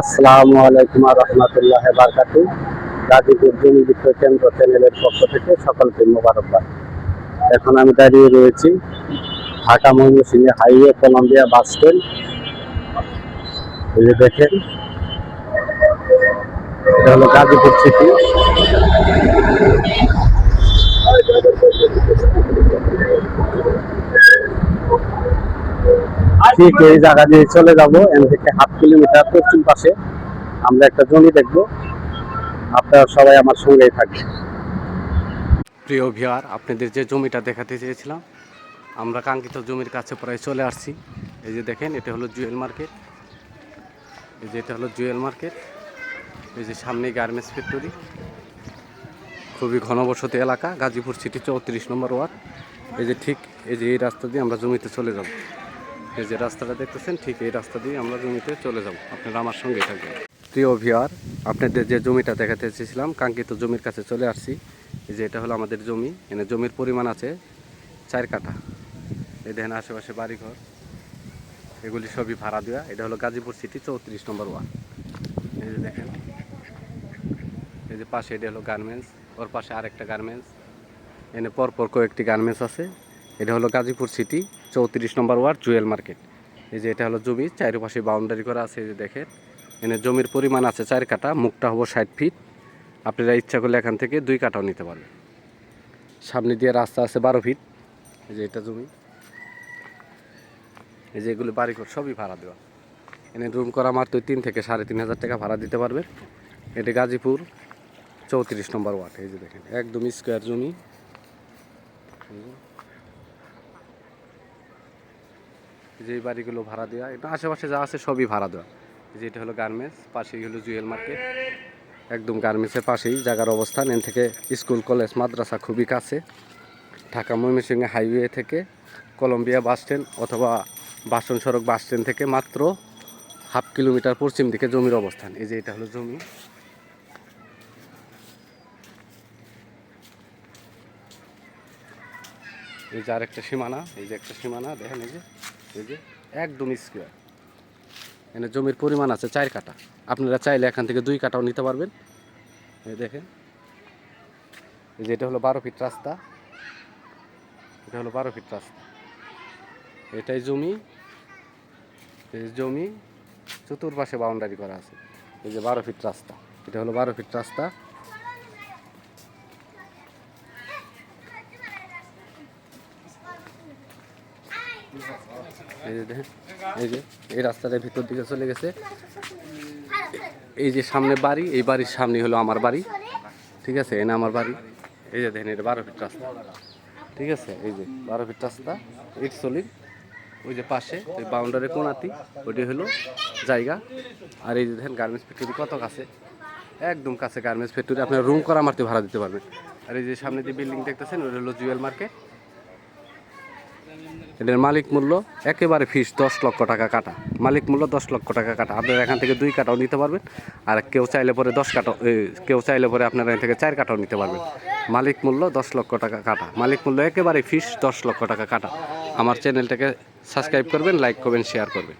আসসালামু আলাইকুম রহমতুল্লাহ বারকাতু গাজীপুর জমি বিক্রয় কেন্দ্র চ্যানেলের পক্ষ থেকে সকলকে মোবারকবাদ। এখন আমি দাঁড়িয়ে রয়েছি Dhaka Mymensingh highway Columbia bus stand. দেখেন, এটা হলো গাজীপুর সিটি। ঠিক এই জায়গা দিয়ে চলে যাব এখান থেকে হাফ কিলোমিটার পশ্চিম পাশে। আমরা একটা জমি দেখব। আপনারা সবাই আমার সঙ্গেই থাকবেন। প্রিয় ভিয়ার আপনাদের যে জমিটা দেখাতে চেয়েছিলাম, আমরা কাঙ্ক্ষিত জমির কাছে প্রায় চলে আসছি। এই যে দেখেন, এটা হলো জুয়েল মার্কেট। এই যে এটা হলো জুয়েল মার্কেট। এই যে সামনে গার্মেন্টস ফ্যাক্টরি। খুবই ঘনবসতি এলাকা, গাজীপুর সিটি চৌত্রিশ নম্বর ওয়ার্ড। এই যে ঠিক এই যে এই রাস্তা দিয়ে আমরা জমিতে চলে যাব। এই যে রাস্তাটা দেখতেছেন, ঠিক এই রাস্তা দিয়ে আমরা জমিতে চলে যাব। আপনারা আমার সঙ্গে থাকবেন। প্রিয় ভিওয়ার আপনাদের যে জমিটা দেখাতে চেয়েছিলাম কাঙ্ক্ষিত জমির কাছে চলে আসছি। এই যে এটা হলো আমাদের জমি। এনে জমির পরিমাণ আছে চার কাঠা। এই দেখেন আশেপাশে বাড়িঘর। এগুলি সবই ভাড়া দেওয়া এটা হলো গাজীপুর সিটি চৌত্রিশ নম্বর ওয়ার্ড। এই যে দেখেন। এই যে পাশে এটা হলো গার্মেন্টস। ওর পাশে আরেকটা গার্মেন্টস। এনে পরপর কয়েকটি গার্মেন্টস আছে। এটা হলো গাজীপুর সিটি চৌত্রিশ নম্বর ওয়ার্ড জুয়েল মার্কেট। এই যে এটা হলো জমি, চারিপাশে বাউন্ডারি করা আছে এই যে দেখেন। এনে জমির পরিমাণ আছে চার কাঠা, মুখটা হব ষাট ফিট আপনারা ইচ্ছা করলে এখান থেকে দুই কাটাও নিতে পারবেন। সামনে দিয়ে রাস্তা আছে বারো ফিট এই যে এটা জমি। এই যে এগুলো বাড়িঘর, সবই ভাড়া দেওয়া। এনে রুম করা মাত্র তিন থেকে সাড়ে তিন হাজার টাকা ভাড়া দিতে পারবেন। এটি গাজীপুর চৌত্রিশ নম্বর ওয়ার্ড, এই যে দেখেন, একদম স্কোয়ার জমি এই যে। বাড়িগুলো ভাড়া দেওয়া, এটা আশেপাশে যা আছে সবই ভাড়া দেওয়া। এই যে এটা হলো গার্মেন্টস, পাশেই হলো জুয়েল মার্কেট। একদম গার্মেন্টসের পাশেই জায়গার অবস্থান। এন থেকে স্কুল, কলেজ, মাদ্রাসা খুবই কাছে। ঢাকা ময়মনসিংহ হাইওয়ে থেকে কলম্বিয়া বাস স্ট্যান্ড অথবা বাসন সড়ক বাস স্ট্যান্ড থেকে মাত্র হাফ কিলোমিটার পশ্চিম দিকে জমির অবস্থান। এই যে এটা হলো জমি। এই যে আরেকটা সীমানা, এই যে একটা সীমানা, দেখেন এই যে। একদম স্কোয়ার এখানে জমির পরিমাণ আছে চার কাটা আপনারা চাইলে এখান থেকে দুই কাটাও নিতে পারবেন। দেখেন। এই যে এটা হলো বারো ফিট রাস্তা। এটা হলো বারো ফিট রাস্তা। এটাই জমি। এই জমি। চতুর্পাশে বাউন্ডারি করা আছে। এই যে বারো ফিট রাস্তা। এটা হলো বারো ফিট রাস্তা। এই যে এই রাস্তাটার ভিতর দিকে চলে গেছে। এই যে সামনে বাড়ি, এই বাড়ির সামনে হলো আমার বাড়ি। ঠিক আছে এনে আমার বাড়ি। এই যে দেখেন, এটা বারো ফিট রাস্তা। ঠিক আছে, এই যে বারো ফিট রাস্তা, ইট সলিড। ওই যে পাশে, ওই বাউন্ডারি কোনাতি ওইটি হলো জায়গা। আর এই যে দেখেন গার্মেন্টস ফ্যাক্টরি কত কাছে? একদম কাছে গার্মেন্টস ফ্যাক্টরি আপনার রুম করা মারতে ভাড়া দিতে পারবেন। আর এই যে সামনে যে বিল্ডিং দেখতেছেন ওটা হলো জুয়েল মার্কেট এটার মালিক মূল্য একেবারে ফিস দশ লক্ষ টাকা কাটা। মালিক মূল্য দশ লক্ষ টাকা কাটা। আপনারা এখান থেকে দুই কাটাও নিতে পারবেন, আর কেউ চাইলে পরে দশ কাটা কেউ চাইলে পরে আপনারা এখান থেকে চার কাটাও নিতে পারবেন। মালিক মূল্য দশ লক্ষ টাকা কাটা। মালিক মূল্য একেবারে ফিস দশ লক্ষ টাকা কাটা। আমার চ্যানেলটাকে সাবস্ক্রাইব করবেন লাইক করবেন শেয়ার করবেন।